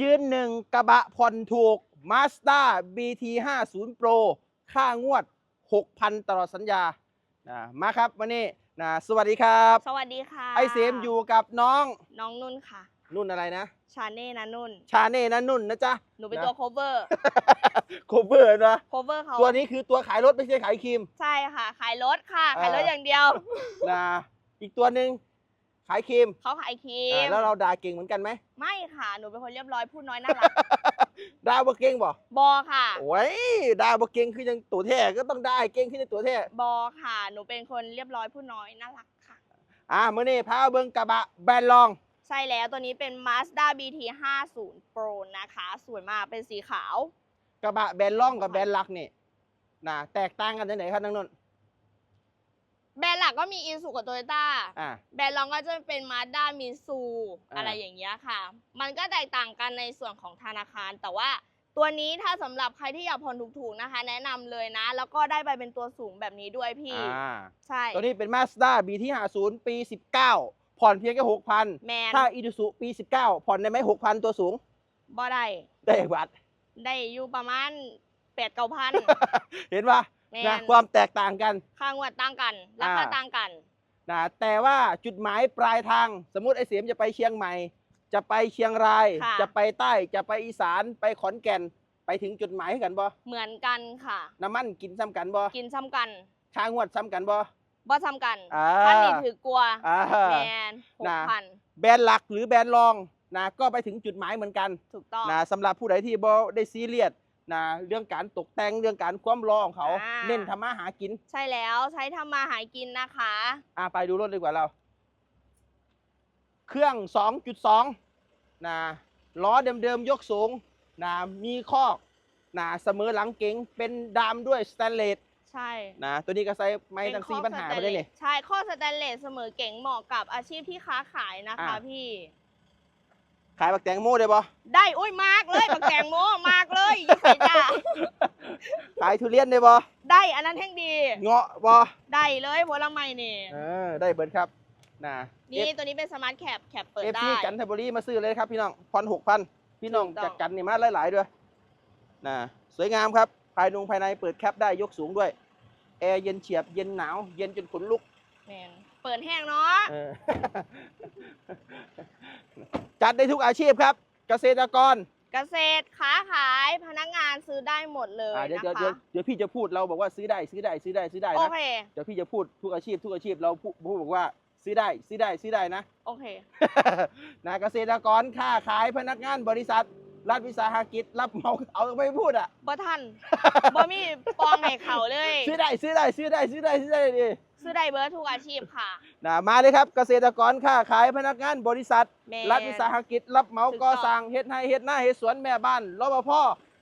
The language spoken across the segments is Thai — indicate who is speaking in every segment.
Speaker 1: ยืนหนึ่งกระบะผ่อนถูก Mazda BT 50 Pro ค่างวด 6,000 ตลอดสัญญานะมาครับวันนี้นะสวัสดีครับ
Speaker 2: สวัสดีค่ะ
Speaker 1: ไอเสมอยู่กับน้อง
Speaker 2: น้องนุ่นค่ะ
Speaker 1: นุ่นอะไรนะ
Speaker 2: ชาเน่นะนุ่น
Speaker 1: ชาเน่นะนุ่นนะจ๊ะ
Speaker 2: หนูเป็น
Speaker 1: นะ
Speaker 2: ตัว cover
Speaker 1: โคเวอร์นะ
Speaker 2: cover เขา
Speaker 1: ตัวนี้คือตัวขายรถไม่ใช่ขายครีม
Speaker 2: ใช่ค่ะ ขายรถค่ะ
Speaker 1: อ่า
Speaker 2: ขายรถอย่างเดียว
Speaker 1: นะอีกตัวหนึ่งขายครีม
Speaker 2: เขาขายครี
Speaker 1: อ่ามแล้วเราด่าเก่งเหมือนกันไหม
Speaker 2: ไม่ค่ะ หนูเป็นคนเรียบร้อยพูดน้อยน่ารัก
Speaker 1: ด่าบ่เก่งบ่
Speaker 2: บอค่ะ
Speaker 1: โอ้ยด่าบ่เก่งคือยังตัวแท้ก็ต้องได้เก่งขึ้นในตัวแท้
Speaker 2: บอค่ะ หนูเป็นคนเรียบร้อยพูดน้อยน่ารักค่ะ
Speaker 1: อ่ามื่อนี้พาเบิ่งกระบะแบรนด์ลอง
Speaker 2: ใช่แล้วตัวนี้เป็น Mazda BT 50 Pro นะคะ สวยมากเป็นสีขาว
Speaker 1: กระบะแบรนด์ล่องกับแบรนด์หลักนี่นะแตกต่างกันที่ไหนครับน้องนนท์
Speaker 2: แบรนด์หลักก็มี i s u กับ Toyota
Speaker 1: อ่า
Speaker 2: แบรนด์รองก็จะเป็น Mazda m i t s u
Speaker 1: อ่า
Speaker 2: อะไรอย่างเงี้ยค่ะ มันก็แตกต่างกันในส่วนของธนาคาร แต่ว่าตัวนี้ถ้าสำหรับใครที่อยากผ่อนถูกๆนะคะ แนะนำเลยนะ แล้วก็ได้ไปเป็นตัวสูงแบบนี้ด้วยพี่
Speaker 1: อ่า
Speaker 2: ใช่
Speaker 1: ตัวนี้เป็น Mazda BT 50ปี 19 ผ่อนเพียงแค่6,000
Speaker 2: แมน
Speaker 1: ถ้า Isuzu ปี 19 ผ่อนได้ไหม6,000 ตัวสูง
Speaker 2: บ่ได้
Speaker 1: ได้บัตร
Speaker 2: ได้อยู่ประมาณแปดเก้าพัน
Speaker 1: เห็นปะ
Speaker 2: แม
Speaker 1: นะ
Speaker 2: น
Speaker 1: ความแตกต่างกัน
Speaker 2: ค่างวดต่างกันราคา
Speaker 1: อ่า
Speaker 2: ต่างกัน
Speaker 1: นะแต่ว่าจุดหมายปลายทาง สมมติไอ้เสียมจะไปเชียงใหม่ จะไปเชียงราย
Speaker 2: ค่ะ
Speaker 1: จะไปใต้จะไปอีสานไปขอนแก่น ไปถึงจุดหมายให้กันบ่
Speaker 2: เหมือนกันค่ะ
Speaker 1: น้ำมันกินซ้ำกันบ่
Speaker 2: กินซ้ำกัน
Speaker 1: ค่างวดซ้ำกันบ่
Speaker 2: บ่ซ้ำกัน
Speaker 1: อ่า
Speaker 2: ท่านนี่ถือกลัว
Speaker 1: อ่า
Speaker 2: แมนหก
Speaker 1: นะ
Speaker 2: พัน
Speaker 1: แบรนด์หลักหรือแบรนด์รองนะก็ไปถึงจุดหมายเหมือนกัน
Speaker 2: ถูกต้อง
Speaker 1: นะสำหรับผู้ใดที่บ่ได้ซีเรียส นะเรื่องการตกแต่งเรื่องการความรอของเขา
Speaker 2: อ่า
Speaker 1: เน้นทำมาหากิน
Speaker 2: ใช่แล้วใช้ทำมาหากินนะคะ
Speaker 1: อะไปดูรถดีกว่าเรา เครื่อง 2.2นะล้อเดิมๆ ยกสูงนะมีคอกนะเสมอหลังเก๋งเป็นดามด้วยสแตนเลส
Speaker 2: ใช่
Speaker 1: นะตัวนี้ก็ใส่ไม้
Speaker 2: เป็น
Speaker 1: ตั้ง
Speaker 2: ข้
Speaker 1: สี่
Speaker 2: อ
Speaker 1: ปัญหา
Speaker 2: สแต
Speaker 1: ไป
Speaker 2: น
Speaker 1: ได้
Speaker 2: เล
Speaker 1: เลย
Speaker 2: สใช่ข้อสแตนเลสเสมอเก่งเหมาะกับอาชีพที่ค้าขายนะคะ
Speaker 1: อ่า
Speaker 2: พี่
Speaker 1: ขายบักแตงโมได้บ่
Speaker 2: ได้อุ้ยมากเลยบักแตงโมมากเลยยิ่งใส่จ้า
Speaker 1: ขายทุเรียนได้บ่
Speaker 2: ได้อันนั้นแท่งดี
Speaker 1: เงาะบ่
Speaker 2: ได้เลยผลไม้นี่
Speaker 1: เออได้เบิดครับนะ
Speaker 2: นี่ตัวนี้เป็นสมาร์ทแคปแคปเปิด
Speaker 1: เอฟ
Speaker 2: ได้
Speaker 1: ซีจันทบุรีมาซื้อเลยครับพี่น้องพอนหกพันพี่น้อง
Speaker 2: ถูกต้อง
Speaker 1: จากกันนี่มาหลายๆด้วยนะสวยงามครับภายนงภายในเปิดแคปได้ยกสูงด้วยแอร์เย็นเฉียบเย็นหนาวเย็นจนขนลุก
Speaker 2: แมนเปิดแห้งเนาะ
Speaker 1: เออ จัดได้ทุกอาชีพครับ เกษตรกร
Speaker 2: เกษตรค้าขายพนักงานซื้อได้หมดเลย
Speaker 1: อ่าเดี๋ยว
Speaker 2: นะ
Speaker 1: เดี๋ยวเดี๋ยว
Speaker 2: คะ
Speaker 1: เดี๋ยวพี่จะพูดเราบอกว่าซื้อได้ซื้อได้ซื้อได้ซื้อได้
Speaker 2: โอ
Speaker 1: นะ
Speaker 2: เค
Speaker 1: เดี๋ยวพี่จะพูดทุกอาชีพ ทุกอาชีพเราพูดพูดบอกว่าซื้อได้ซื้อได้ซื้อได้นะ
Speaker 2: โอเค
Speaker 1: นะเกษตรกรค้าขายพนักงานบริษัท รัฐวิสาหกิจ รับเหมาเอาไม่พูดอะ
Speaker 2: บ่ทันบ่มีปองให้เขาเลย
Speaker 1: ซื้อได้ซื้อได้ซื้อได้ซื้อได้ซื้อได้ดิ
Speaker 2: ซื้อได้เบิร์ดทุกอาชีพค่ะ
Speaker 1: นะมาเลยครับเกษตรกรค้าขายพนักงานบริษัท
Speaker 2: แม่
Speaker 1: รัฐวิสาหกิจ รับเหมา
Speaker 2: ถูกต้อง
Speaker 1: ก่อสร้างเฮ็ดให้เฮ็ดหน้าเฮ็ดสวนแม่บ้านรปภ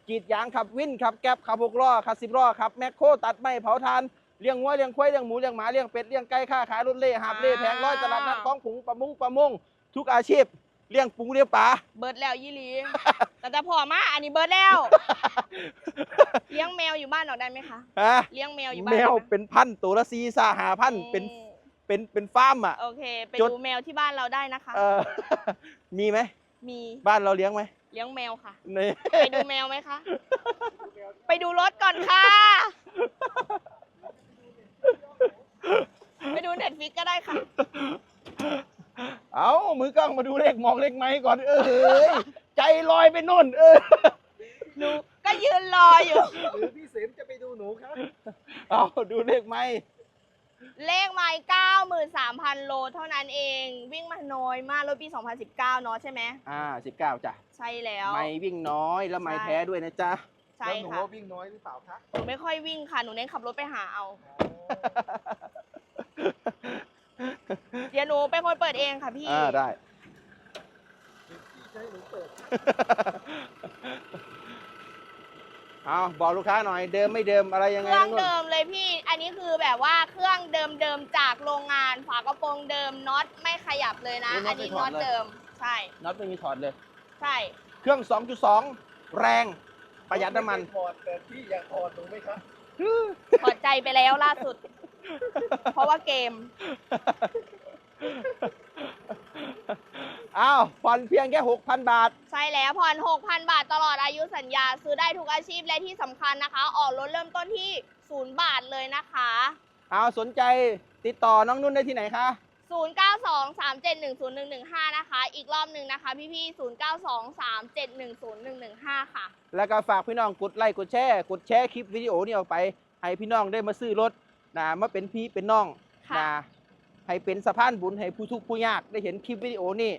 Speaker 1: กรีดยางขับวินขับแก๊บขับหกล้อขับสิบล้อขับแมคโครตัดไม้เผาทานเลี้ยงวัวเลี้ยงควายเลี้ยงหมูเลี้ยงหมาเลี้ยงเป็ดเลี้ยงไก่ค้าขายรถเล่หาบเล่แผงร้อยตลาดนัดของผงประมงประมง ทุกอาชีพ เลี้ยงปูเลี้ยงปลา
Speaker 2: เบิร์ดแล้วยี่หลี แต่จะพอมาอันนี้เบิร์ดแล้ว เลี้ยงแมวอยู่บ้านเราได้ไหมคะ
Speaker 1: ฮะ
Speaker 2: เลี้ยงแมวอยู่บ้าน
Speaker 1: แมว
Speaker 2: ได้ไห
Speaker 1: เป็นพันตัวละซีซ่าหาพันเป็น
Speaker 2: อืม
Speaker 1: เป็นเป็นฟาร์มอะ
Speaker 2: โอเค ไป
Speaker 1: จด
Speaker 2: ดูแมวที่บ้านเราได้นะคะ
Speaker 1: เออ มีไหม
Speaker 2: มี
Speaker 1: บ้านเราเลี้ยงไหม
Speaker 2: เลี้ยงแมวค่ะ
Speaker 1: นี่
Speaker 2: ไปดูแมวไหมคะ ไปดูรถก่อนค่ะ ไปดูเน็ตฟิกก็ได้ค่ะ
Speaker 1: เอา มือกล้องมาดูเลขมองเลขไม้ก่อน เอ้ยใจลอยไปนู่น เออ
Speaker 2: หนูก็ยืนรออยู่
Speaker 3: หรือพี่เสมจะไปดูหนูครับ
Speaker 1: เอาดูเลขไม้
Speaker 2: เลขไม้เก้าหมื่นสามพันโลเท่านั้นเอง วิ่งมาน้อยมากรถปี 2019เนาะใช่ไหม
Speaker 1: อ่าสิบเก้าจ้ะ
Speaker 2: ใช่แล้ว
Speaker 1: ไม้วิ่งน้อยแล้วไม้
Speaker 2: ใช่
Speaker 1: แท้ด้วยนะจ๊ะ
Speaker 2: ใช่
Speaker 3: แล้วหนู
Speaker 2: ค่ะ
Speaker 3: ว่าวิ่งน้อยหรือเปล่าคะ
Speaker 2: หนูไม่ค่อยวิ่งค่ะ หนูเน้นขับรถไปหาเอา เดี๋ยวหนูเป็นคนเปิดเองค่ะพี่
Speaker 1: อ่าได้
Speaker 3: พี่จะให้หนูเปิด
Speaker 1: เอาบอกลูกค้าหน่อยเดิมไม่เดิมอะไรยัง
Speaker 2: เค
Speaker 1: ไง
Speaker 2: รื่อง
Speaker 1: นู่น
Speaker 2: เดิมเลยพี่ อันนี้คือแบบว่าเครื่องเดิมเดิมๆจากโรงงาน ฝากระโปรงเดิมน็อตไม่ขยับเลยนะ อันนี้น็อตเดิม ใช่
Speaker 1: น็อตไม่มีถอดเลย
Speaker 2: ใช่
Speaker 1: เครื่อง 2.2 แรงประหยัดน้ำมัน
Speaker 3: ถอดแต่พี่อยากถอดหนูไหมครับ
Speaker 2: ถอดใจไปแล้วล่าสุด เพราะว่าเกม
Speaker 1: อ้าวผ่อนเพียงแค่ 6,000 บาท
Speaker 2: ใช่แล้วผ่อน 6,000 บาทตลอดอายุสัญญา ซื้อได้ทุกอาชีพและที่สำคัญนะคะ ออกรถเริ่มต้นที่ 0 บาทเลยนะคะ
Speaker 1: เอาสนใจติดต่อน้องนุ่นได้ที่ไหนคะ
Speaker 2: 0923710115 นะคะ อีกรอบหนึ่งนะคะ พี่ๆ0923710115 ค่ะ
Speaker 1: แล้วก็ฝากพี่น้องกดไลค์กดแชร์ กดแชร์คลิปวิดีโอนี้ออกไป ให้พี่น้องได้มาซื้อรถ นะมาเป็นพี่เป็นน้อง
Speaker 2: ค่ะ
Speaker 1: นะให้เป็นสะพานบุญให้ผู้ทุกข์ผู้ยากได้เห็นคลิปวิดีโอนี้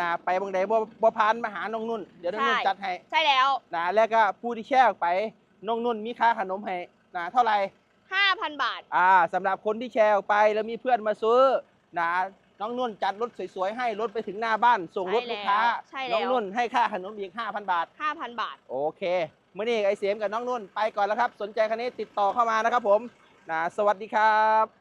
Speaker 1: นะไปบางใดบ่บ่พานมาหาน้องนุ่น เดี๋ยวน้องนุ่น
Speaker 2: ใช่
Speaker 1: จัดให้
Speaker 2: ใช่แล้ว
Speaker 1: นะแล้วก็ผู้ที่แชร์ออกไปน้องนุ่นมีค่าขนมให้นะเท่าไหร่
Speaker 2: 5,000บาท
Speaker 1: อ่าสำหรับคนที่แชร์ออกไปแล้วมีเพื่อนมาซื้อนะน้องนุ่นจัดรถสวยๆให้รถไปถึงหน้าบ้าน ส่งรถลูกค้า
Speaker 2: ใช่แล้ว
Speaker 1: น้องนุ่นให้ค่าขนมอีก 5,000 บาท
Speaker 2: 5,000 บาท
Speaker 1: โอเค เมื่อนี้ไอเสียมกับน้องนุ่นไปก่อนแล้วครับ สนใจคันนี้ติดต่อเข้ามานะครับผม นะสวัสดีครับ